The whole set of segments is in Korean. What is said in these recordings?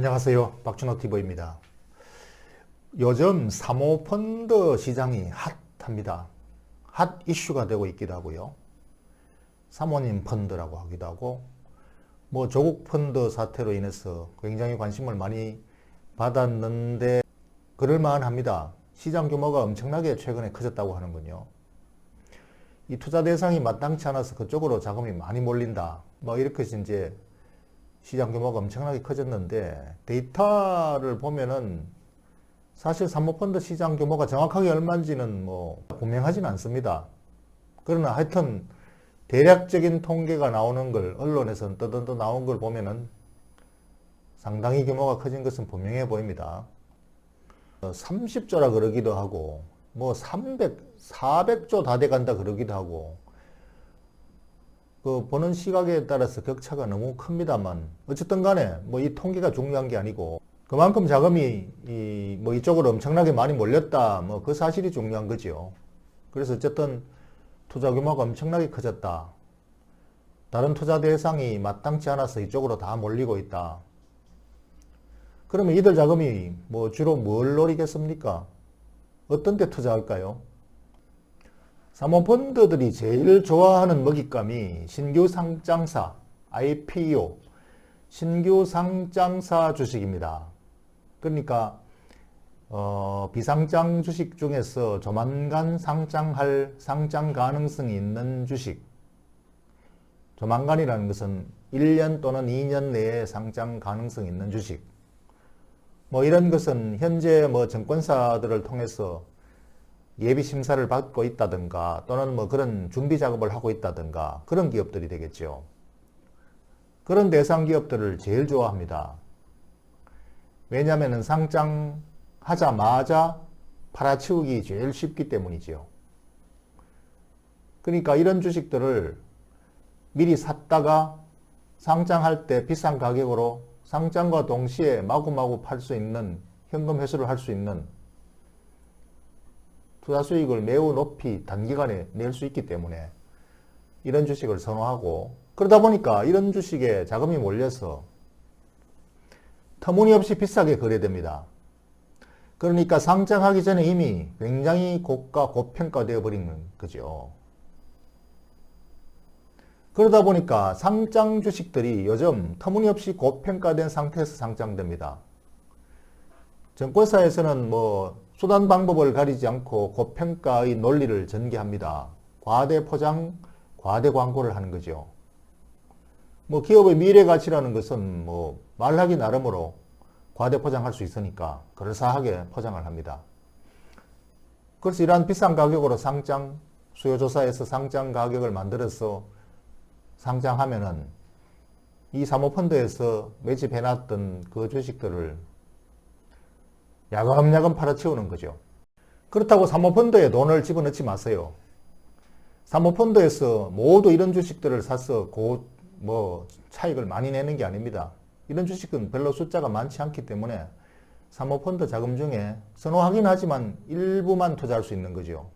안녕하세요. 박준호 TV입니다. 요즘 사모펀드 시장이 핫합니다. 핫 이슈가 되고 있기도 하고요. 사모님 펀드라고 하기도 하고, 뭐 조국 펀드 사태로 인해서 굉장히 관심을 많이 받았는데, 그럴만 합니다. 시장 규모가 엄청나게 최근에 커졌다고 하는군요. 이 투자 대상이 마땅치 않아서 그쪽으로 자금이 많이 몰린다. 뭐 이렇게 이제 시장 규모가 엄청나게 커졌는데 데이터를 보면은 사실 사모펀드 시장 규모가 정확하게 얼마인지는 뭐 분명하지는 않습니다. 그러나 하여튼 대략적인 통계가 나오는 걸 언론에서 떠던떠 나온 걸 보면은 상당히 규모가 커진 것은 분명해 보입니다. 30조라 그러기도 하고 뭐 300, 400조 다 돼간다 그러기도 하고 그 보는 시각에 따라서 격차가 너무 큽니다만 어쨌든 간에 뭐 이 통계가 중요한 게 아니고 그만큼 자금이 이 뭐 이쪽으로 엄청나게 많이 몰렸다 뭐 그 사실이 중요한 거죠. 그래서 어쨌든 투자 규모가 엄청나게 커졌다. 다른 투자 대상이 마땅치 않아서 이쪽으로 다 몰리고 있다. 그러면 이들 자금이 뭐 주로 뭘 노리겠습니까? 어떤 데 투자할까요? 사모펀드들이 제일 좋아하는 먹잇감이 신규 상장사, IPO, 신규 상장사 주식입니다. 그러니까 어, 비상장 주식 중에서 조만간 상장할 상장 가능성이 있는 주식. 조만간이라는 것은 1년 또는 2년 내에 상장 가능성이 있는 주식. 뭐 이런 것은 현재 뭐 증권사들을 통해서 예비 심사를 받고 있다든가 또는 뭐 그런 준비 작업을 하고 있다든가 그런 기업들이 되겠죠. 그런 대상 기업들을 제일 좋아합니다. 왜냐하면 상장 하자마자 팔아치우기 제일 쉽기 때문이지요. 그러니까 이런 주식들을 미리 샀다가 상장할 때 비싼 가격으로 상장과 동시에 마구마구 팔 수 있는 현금 회수를 할 수 있는 투자 수익을 매우 높이 단기간에 낼 수 있기 때문에 이런 주식을 선호하고 그러다 보니까 이런 주식에 자금이 몰려서 터무니없이 비싸게 거래됩니다. 그러니까 상장하기 전에 이미 굉장히 고가 고평가되어 버리는 거죠. 그러다 보니까 상장 주식들이 요즘 터무니없이 고평가된 상태에서 상장됩니다. 정권사에서는 뭐 수단 방법을 가리지 않고 고평가의 논리를 전개합니다. 과대 포장, 과대 광고를 하는 거죠. 뭐 기업의 미래 가치라는 것은 뭐 말하기 나름으로 과대 포장할 수 있으니까 그럴싸하게 포장을 합니다. 그래서 이러한 비싼 가격으로 상장, 수요조사에서 상장 가격을 만들어서 상장하면은 이 사모펀드에서 매집해놨던 그 주식들을 야금야금 팔아치우는 거죠. 그렇다고 사모펀드에 돈을 집어넣지 마세요. 사모펀드에서 모두 이런 주식들을 사서 곧뭐 차익을 많이 내는 게 아닙니다. 이런 주식은 별로 숫자가 많지 않기 때문에 사모펀드 자금 중에 선호하긴 하지만 일부만 투자할 수 있는 거죠.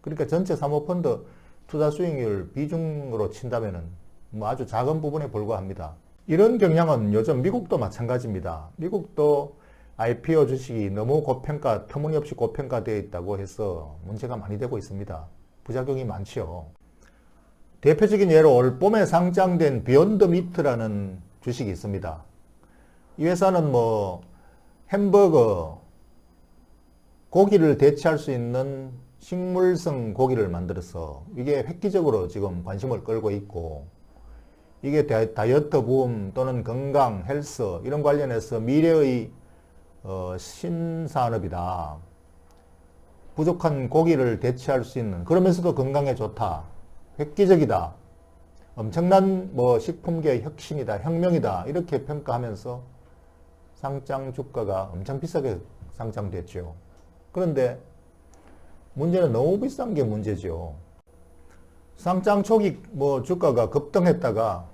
그러니까 전체 사모펀드 투자 수익률 비중으로 친다면은 뭐 아주 작은 부분에 불과합니다. 이런 경향은 요즘 미국도 마찬가지입니다. 미국도 IPO 주식이 너무 고평가, 터무니없이 고평가되어 있다고 해서 문제가 많이 되고 있습니다. 부작용이 많지요. 대표적인 예로 올 봄에 상장된 비욘드 미트라는 주식이 있습니다. 이 회사는 뭐 햄버거, 고기를 대체할 수 있는 식물성 고기를 만들어서 이게 획기적으로 지금 관심을 끌고 있고 이게 다이어트 부음 또는 건강, 헬스 이런 관련해서 미래의 어, 신산업이다. 부족한 고기를 대체할 수 있는 그러면서도 건강에 좋다. 획기적이다. 엄청난 뭐 식품계의 혁신이다. 혁명이다. 이렇게 평가하면서 상장 주가가 엄청 비싸게 상장됐죠. 그런데 문제는 너무 비싼 게 문제죠. 상장 초기 뭐 주가가 급등했다가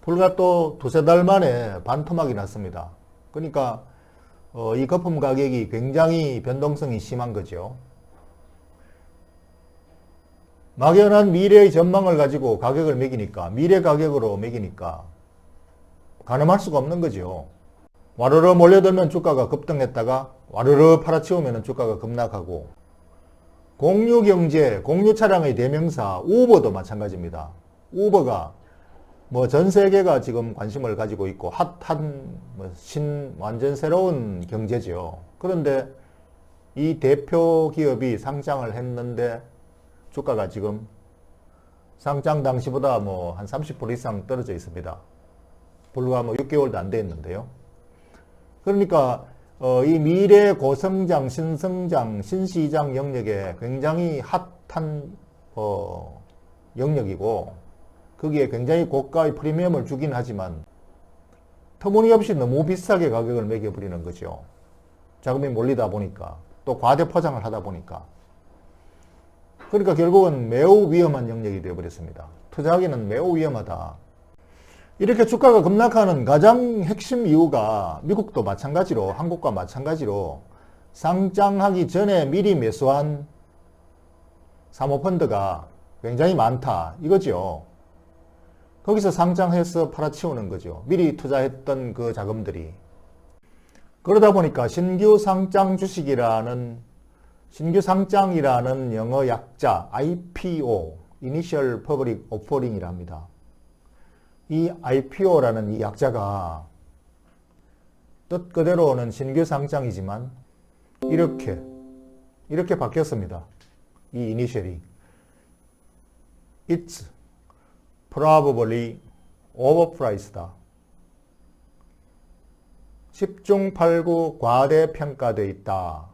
불과 또 두세 달 만에 반토막이 났습니다. 그러니까 어, 이 거품 가격이 굉장히 변동성이 심한 거죠. 막연한 미래의 전망을 가지고 가격을 매기니까 미래 가격으로 매기니까 가늠할 수가 없는 거죠. 와르르 몰려들면 주가가 급등했다가 와르르 팔아치우면 주가가 급락하고 공유경제, 공유차량의 대명사 우버도 마찬가지입니다. 우버가 뭐 전 세계가 지금 관심을 가지고 있고 핫한 뭐 신 완전 새로운 경제죠. 그런데 이 대표 기업이 상장을 했는데 주가가 지금 상장 당시보다 뭐 한 30% 이상 떨어져 있습니다. 불과 뭐 6개월도 안 됐는데요. 그러니까 어, 이 미래 고성장, 신성장, 신시장 영역에 굉장히 핫한 어, 영역이고 거기에 굉장히 고가의 프리미엄을 주긴 하지만 터무니없이 너무 비싸게 가격을 매겨버리는 거죠. 자금이 몰리다 보니까 또 과대 포장을 하다 보니까 그러니까 결국은 매우 위험한 영역이 되어버렸습니다. 투자하기는 매우 위험하다. 이렇게 주가가 급락하는 가장 핵심 이유가 미국도 마찬가지로 한국과 마찬가지로 상장하기 전에 미리 매수한 사모펀드가 굉장히 많다 이거죠. 거기서 상장해서 팔아치우는 거죠. 미리 투자했던 그 자금들이. 그러다 보니까 신규 상장 주식이라는 신규 상장이라는 영어 약자 IPO, Initial Public Offering이랍니다. 이 IPO라는 이 약자가 뜻 그대로는 신규 상장이지만 이렇게 이렇게 바뀌었습니다. 이 이니셜이 It's probably overpriced다. 10중 8구 과대평가되어 있다.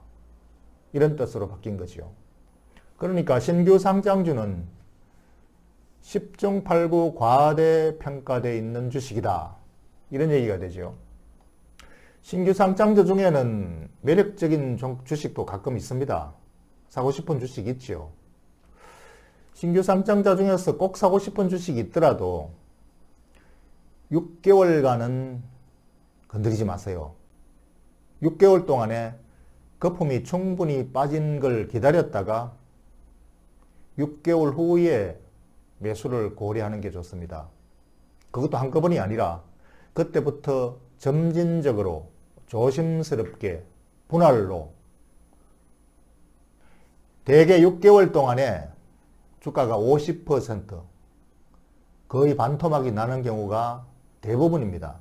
이런 뜻으로 바뀐 거죠. 그러니까 신규 상장주는 10중 8구 과대평가되어 있는 주식이다. 이런 얘기가 되죠. 신규 상장주 중에는 매력적인 종- 주식도 가끔 있습니다. 사고 싶은 주식 있죠. 신규 상장자 중에서 꼭 사고 싶은 주식이 있더라도 6개월간은 건드리지 마세요. 6개월 동안에 거품이 충분히 빠진 걸 기다렸다가 6개월 후에 매수를 고려하는 게 좋습니다. 그것도 한꺼번이 아니라 그때부터 점진적으로 조심스럽게 분할로 대개 6개월 동안에 주가가 50% 거의 반토막이 나는 경우가 대부분입니다.